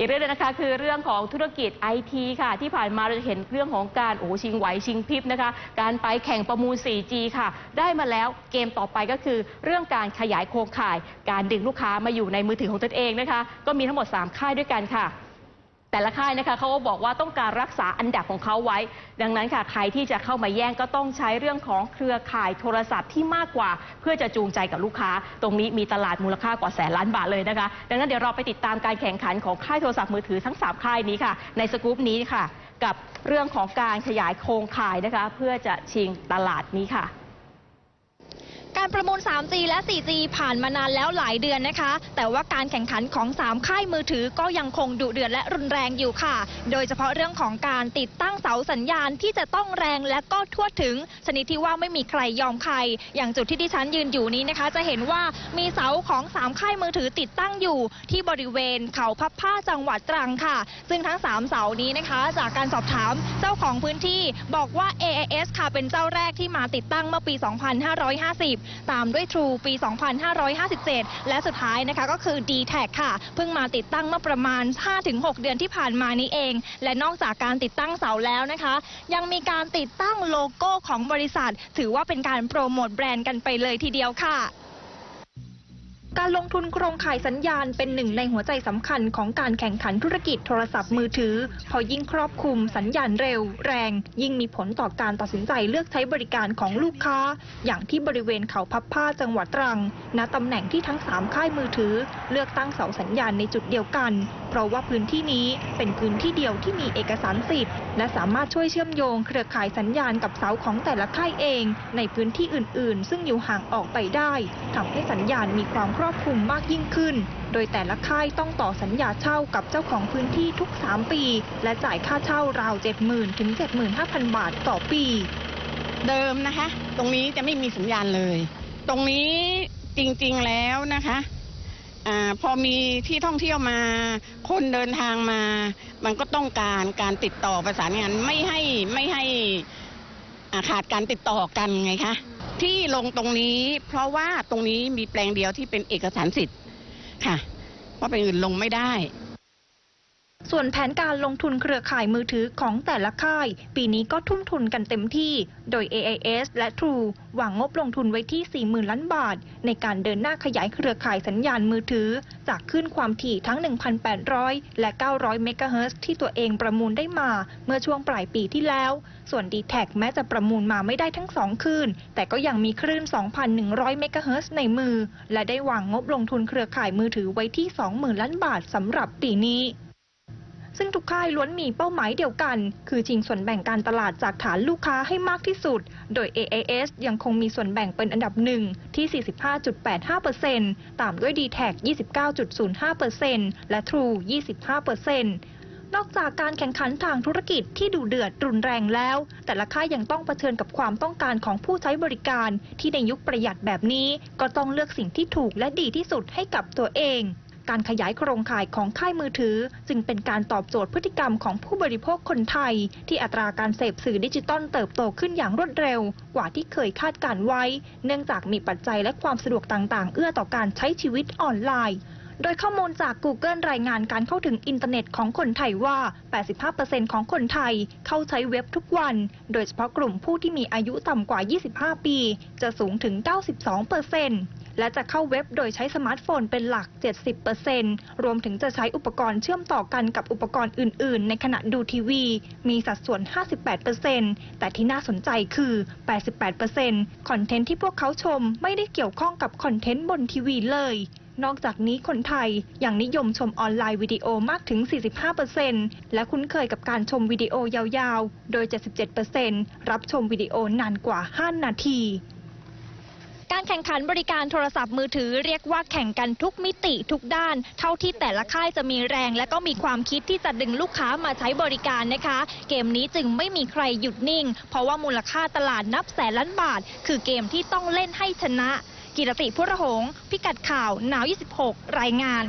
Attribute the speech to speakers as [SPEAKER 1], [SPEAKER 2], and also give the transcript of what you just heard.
[SPEAKER 1] อีกเรื่องหนึงนะคะคือเรื่องของธุรกิจไอทีค่ะ ที่ผ่านมาเราจะเห็นเรื่องของการโอ้ชิงไหวชิงพริบนะคะ การไปแข่งประมูล 4G ค่ะ ได้มาแล้วเกมต่อไปก็คือ เรื่องการขยายโครงข่าย การดึงลูกค้ามาอยู่ในมือถือของตนเองนะคะ ก็มีทั้งหมด 3 ค่ายด้วยกันค่ะ แต่ละค่ายนะคะเขาก็บอกว่าต้องการรักษาอันดับของเขาไว้ ดังนั้นค่ะใครที่จะเข้ามาแย่งก็ต้องใช้เรื่องของเครือข่ายโทรศัพท์ที่มากกว่า เพื่อจะจูงใจกับลูกค้า ตรงนี้มีตลาดมูลค่ากว่าแสนล้านบาทเลยนะคะ ดังนั้นเดี๋ยวเราไปติดตามการแข่งขันของค่ายโทรศัพท์มือถือทั้ง 3 ค่ายนี้ค่ะ ในสกู๊ปนี้ค่ะ กับเรื่องของการขยายโครงข่ายนะคะ เพื่อจะชิงตลาดนี้ค่ะ
[SPEAKER 2] การประมูล 3G และ 4G ผ่านมานานแล้วหลายเดือนนะคะ แต่ว่าการแข่งขันของ 3 ค่ายมือถือก็ยังคงดุเดือดและรุนแรงอยู่ค่ะ โดยเฉพาะเรื่องของการติดตั้งเสาสัญญาณที่จะต้องแรงและก็ทั่วถึง ชนิดที่ว่าไม่มีใครยอมใคร อย่างจุดที่ดิฉันยืนอยู่นี้นะคะ จะเห็นว่ามีเสาของ 3 ค่ายมือถือติดตั้งอยู่ ที่บริเวณเขาพับผ้าจังหวัดตรังค่ะ ซึ่งทั้ง 3 เสานี้นะคะ จากการสอบถามเจ้าของพื้นที่บอกว่า AIS ค่ะเป็นเจ้าแรกที่มาติดตั้งเมื่อปี 2550ตามด้วย True ปี 2557 และสุดท้ายนะคะก็คือ d t แทค่ะ เพิ่งมาติดตั้งเมื่อประมาณ 5-6 เดือนที่ผ่านมานี้เอง และนอกจากการติดตั้งเสาแล้วนะคะ ยังมีการติดตั้งโลโก้ของบริษัท ถือว่าเป็นการโปรโมทแบรนด์กันไปเลยทีเดียวค่ะ การลงทุนโครงข่ายสัญญาณเป็นหนึ่งในหัวใจสำคัญของการแข่งขันธุรกิจโทรศัพท์มือถือ พอยิ่งครอบคลุมสัญญาณเร็ว แรง ยิ่งมีผลต่อการตัดสินใจเลือกใช้บริการของลูกค้า อย่างที่บริเวณเขาพับผ้าจังหวัดตรัง ณตำแหน่งที่ทั้ง 3 ค่ายมือถือ เลือกตั้งเสาสัญญาณในจุดเดียวกัน เพราะว่าพื้นที่นี้เป็นพื้นที่เดียวที่มีเอกสารสิทธิ์ และสามารถช่วยเชื่อมโยงเครือข่ายสัญญาณกับเสาของแต่ละค่ายเอง ในพื้นที่อื่น ๆ ซึ่งอยู่ห่างออกไปได้ทำให้สัญญาณมีความรอบคลุมมากยิ่งขึ้น โดยแต่ละค่ายต้องต่อสัญญาเช่ากับเจ้าของพื้นที่ทุก 3 ปี และจ่ายค่าเช่าราว 70,000 ถึง 75,000 บาทต่อปี
[SPEAKER 3] เดิมนะคะ ตรงนี้จะไม่มีสัญญาณเลย ตรงนี้จริงๆแล้วนะคะอพอมีที่ท่องเที่ยวมา คนเดินทางมา มันก็ต้องการการติดต่อประสานงานไม่ให้ไม่ให้อาขาดการติดต่อกันไงคะ ที่ลงตรงนี้ เพราะว่าตรงนี้มีแปลงเดียวที่เป็นเอกสารสิทธิ์ค่ะเพราะเป็นอื่นลงไม่ได้
[SPEAKER 2] ส่วนแผนการลงทุนเครือข่ายมือถือของแต่ละค่าย ปีนี้ก็ทุ่มทุนกันเต็มที่ โดย AIS และ True วางงบลงทุนไว้ที่ 40,000 ล้านบาท ในการเดินหน้าขยายเครือข่ายสัญญาณมือถือ จากขึ้นความถี่ทั้ง 1,800 และ 900 เมกะเฮิรตซ์ที่ตัวเองประมูลได้มาเมื่อช่วงปลายปีที่แล้ว ส่วน d t แทแม้จะประมูลมาไม่ได้ทั้ง2คลื่น แต่ก็ยังมีคลื่น 2,100 เมกะเฮิรตซ์ในมือ และได้วางงบลงทุนเครือข่ายมือถือไว้ที่ 20,000 ล้านบาทสำหรับปีนี้ ซึ่งทุกค่ายล้วนมีเป้าหมายเดียวกัน คือชิงส่วนแบ่งการตลาดจากฐานลูกค้าให้มากที่สุด โดย AAS ยังคงมีส่วนแบ่งเป็นอันดับหนึ่งที่ 45.85%ตามด้วย d t แท29.05%และ True 25%นอกจากการแข่งขันทางธุรกิจที่ดูเดือดรุนแรงแล้ว แต่ละค่ายยังต้องเผชิญกับความต้องการของผู้ใช้บริการ ที่ในยุคประหยัดแบบนี้ ก็ต้องเลือกสิ่งที่ถูกและดีที่สุดให้กับตัวเอง การขยายโครงข่ายของค่ายมือถือ จึงเป็นการตอบโจทย์พฤติกรรมของผู้บริโภคคนไทย ที่อัตราการเสพสื่อดิจิตอลเติบโตขึ้นอย่างรวดเร็ว กว่าที่เคยคาดการไว้ เนื่องจากมีปัจจัยและความสะดวกต่างๆ เอื้อต่อการใช้ชีวิตออนไลน์โดยข้อมูลจาก Google รายงานการเข้าถึงอินเทอร์เน็ตของคนไทยว่า 85%ของคนไทยเข้าใช้เว็บทุกวัน โดยเฉพาะกลุ่มผู้ที่มีอายุต่ำกว่า 25 ปี จะสูงถึง 92% และจะเข้าเว็บโดยใช้สมาร์ทโฟนเป็นหลัก 70%รวมถึงจะใช้อุปกรณ์เชื่อมต่อกันกับอุปกรณ์อื่น ๆ ในขณะดูทีวี มีสัดส่วน 58%แต่ที่น่าสนใจคือ 88%คอนเทนต์ที่พวกเขาชมไม่ได้เกี่ยวข้องกับคอนเทนต์บนทีวีเลยนอกจากนี้คนไทยยังนิยมชมออนไลน์วิดีโอมากถึง 45%และคุ้นเคยกับการชมวิดีโอยาวๆ โดย 77%รับชมวิดีโอนานกว่า 5 นาที การแข่งขันบริการโทรศัพท์มือถือเรียกว่าแข่งกันทุกมิติทุกด้าน เท่าที่แต่ละค่ายจะมีแรง และก็มีความคิดที่จะดึงลูกค้ามาใช้บริการนะคะ เกมนี้จึงไม่มีใครหยุดนิ่ง เพราะว่ามูลค่าตลาดนับแสนล้านบาท คือเกมที่ต้องเล่นให้ชนะ กิรติพุระหง พิกัดข่าวหนาว 26 รายงาน